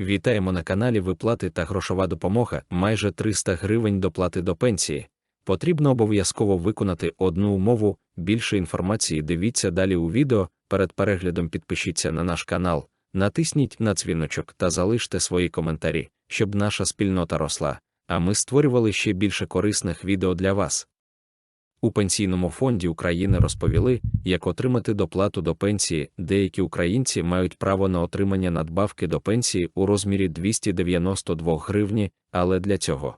Вітаємо на каналі Виплати та грошова допомога майже 300 гривень доплати до пенсії. Потрібно обов'язково виконати одну умову. Більше інформації дивіться далі у відео. Перед переглядом підпишіться на наш канал, натисніть на дзвіночок та залиште свої коментарі, щоб наша спільнота росла, а ми створювали ще більше корисних відео для вас. У Пенсійному фонді України розповіли, як отримати доплату до пенсії. Деякі українці мають право на отримання надбавки до пенсії у розмірі 292 гривні, але для цього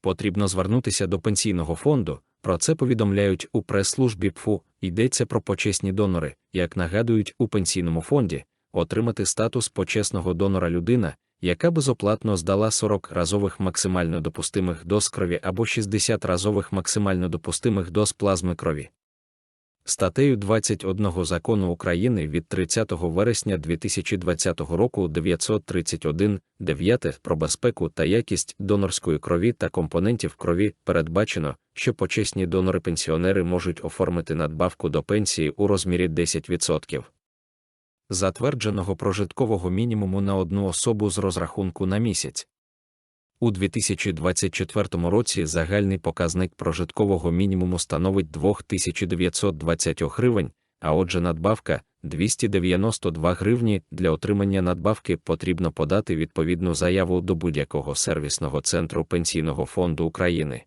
потрібно звернутися до пенсійного фонду. Про це повідомляють у прес-службі ПФУ. Йдеться про почесні донори, як нагадують у пенсійному фонді, отримати статус почесного донора людина, яка безоплатно здала 40 разових максимально допустимих доз крові або 60 разових максимально допустимих доз плазми крові. Статтею 21 закону України від 30 вересня 2020 року 931 9 про безпеку та якість донорської крові та компонентів крові передбачено, що почесні донори-пенсіонери можуть оформити надбавку до пенсії у розмірі 10% затвердженого прожиткового мінімуму на одну особу з розрахунку на місяць. У 2024 році загальний показник прожиткового мінімуму становить 2920 гривень, а отже надбавка 292 гривні. Для отримання надбавки потрібно подати відповідну заяву до будь-якого сервісного центру Пенсійного фонду України.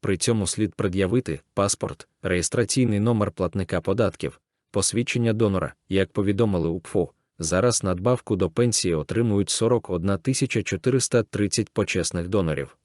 При цьому слід пред'явити паспорт, реєстраційний номер платника податків, посвідчення донора, як повідомили у ПФО, зараз надбавку до пенсії отримують 41 430 почесних донорів.